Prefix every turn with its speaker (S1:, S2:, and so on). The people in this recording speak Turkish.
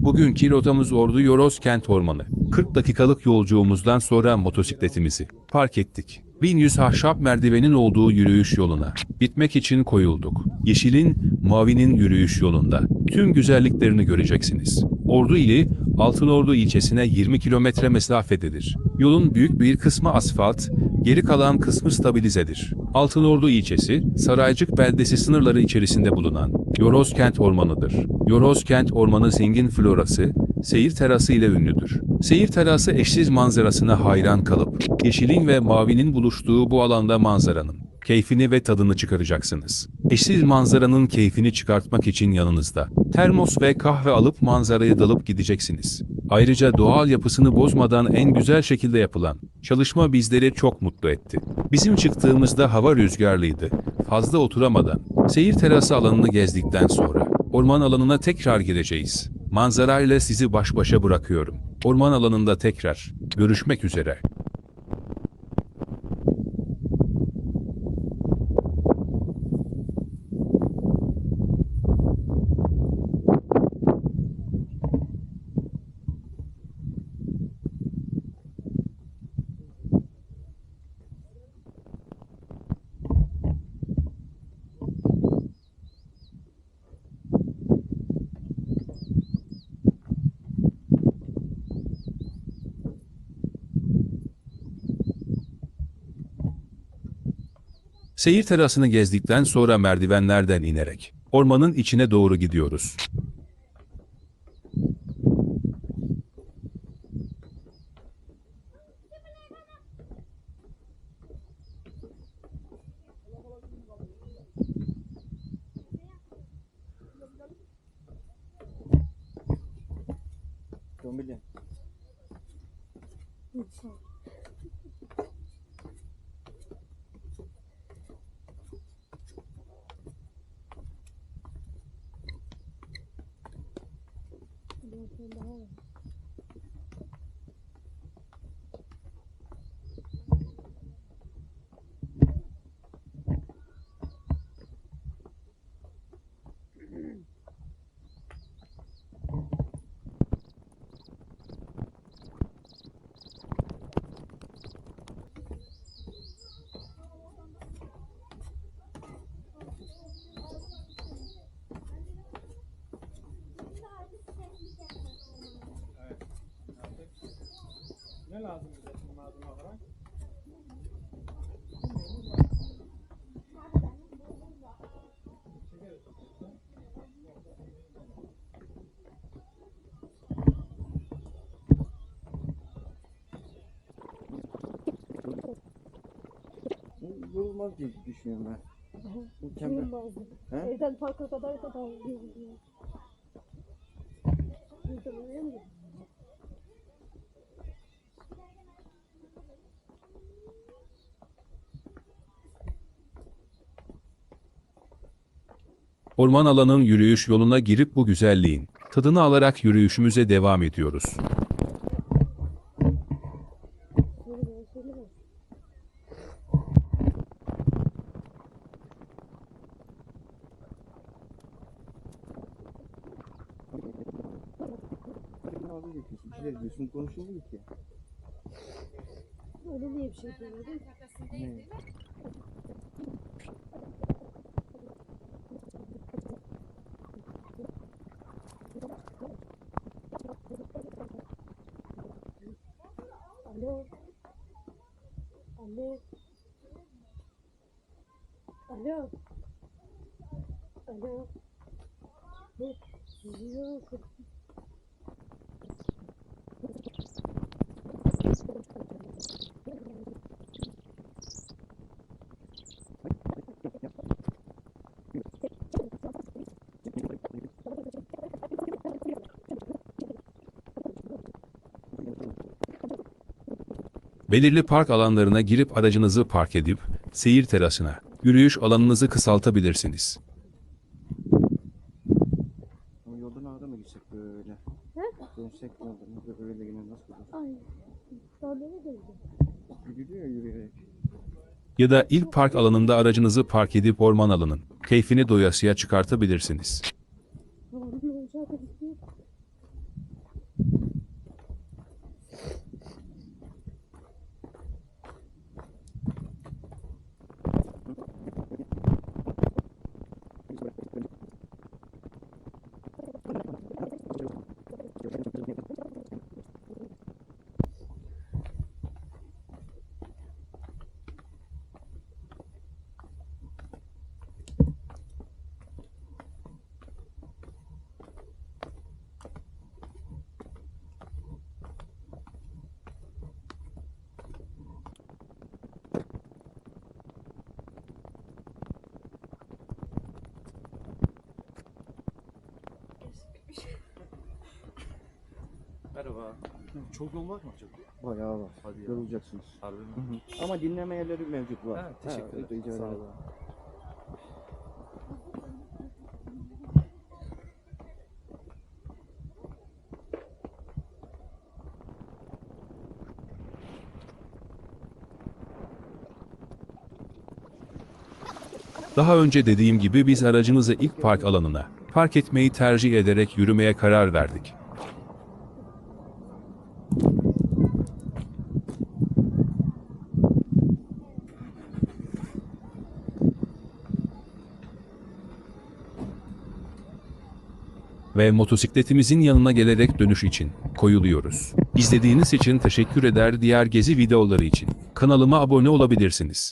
S1: Bugünkü rotamız Ordu Yoros Kent Ormanı. 40 dakikalık yolculuğumuzdan sonra motosikletimizi park ettik. 1100 ahşap merdivenin olduğu yürüyüş yoluna bitmek için koyulduk. Yeşilin, mavinin yürüyüş yolunda tüm güzelliklerini göreceksiniz. Ordu ili Altınordu ilçesine 20 kilometre mesafededir. Yolun büyük bir kısmı asfalt, geri kalan kısmı stabilizedir. Altınordu ilçesi, Saraycık beldesi sınırları içerisinde bulunan Yorozkent Ormanı'dır. Yorozkent Ormanı zengin florası, seyir terası ile ünlüdür. Seyir terası eşsiz manzarasına hayran kalıp, yeşilin ve mavinin buluştuğu bu alanda manzaranın keyfini ve tadını çıkaracaksınız. Eşsiz manzaranın keyfini çıkartmak için yanınızda termos ve kahve alıp manzaraya dalıp gideceksiniz. Ayrıca doğal yapısını bozmadan en güzel şekilde yapılan çalışma bizleri çok mutlu etti. Bizim çıktığımızda hava rüzgarlıydı. Fazla oturamadan seyir terası alanını gezdikten sonra orman alanına tekrar gireceğiz. Manzarayla sizi baş başa bırakıyorum. Orman alanında tekrar görüşmek üzere. Seyir terasını gezdikten sonra merdivenlerden inerek ormanın içine doğru gidiyoruz.
S2: Dombili. Ne Yorulmaz diye düşünüyorum ben. He?
S3: Evden parka kadar kadar uyuyamıyorum.
S1: Orman alanın yürüyüş yoluna girip bu güzelliğin tadını alarak yürüyüşümüze devam ediyoruz.
S2: Abi diyorsun, bir şeyler diyorsun, konuşulmuyor ki.
S3: Öyle diye bir şey söyledim.
S2: Ne?
S3: Alo. Alo. Alo. Alo. Ne?
S1: Belirli park alanlarına girip aracınızı park edip seyir terasına, yürüyüş alanınızı kısaltabilirsiniz.
S2: Ama yoldan ağda mı gitsek böyle?
S3: He?
S2: Dönsek mi olur? Böyle yine nasıl olur?
S3: Ay. Ne geldi?
S2: Gidiyor yürüyerek.
S1: Ya da ilk park alanında aracınızı park edip orman alanın keyfini doyasıya çıkartabilirsiniz.
S3: Havanın olacağı da gidiyor.
S4: Merhaba. Çok yol var mı acaba?
S2: Bayağı var.
S4: Hadi ya.
S2: Yorulacaksınız.
S4: Harbi mi?
S2: Hı hı. Ama dinleme yerleri mevcut var.
S4: Ha, teşekkür ederim. Sağ olun.
S1: Daha önce dediğim gibi biz aracımızı ilk park alanına park etmeyi tercih ederek yürümeye karar verdik. Ve motosikletimizin yanına gelerek dönüş için koyuluyoruz. İzlediğiniz için teşekkür eder diğer gezi videoları için. Kanalıma abone olabilirsiniz.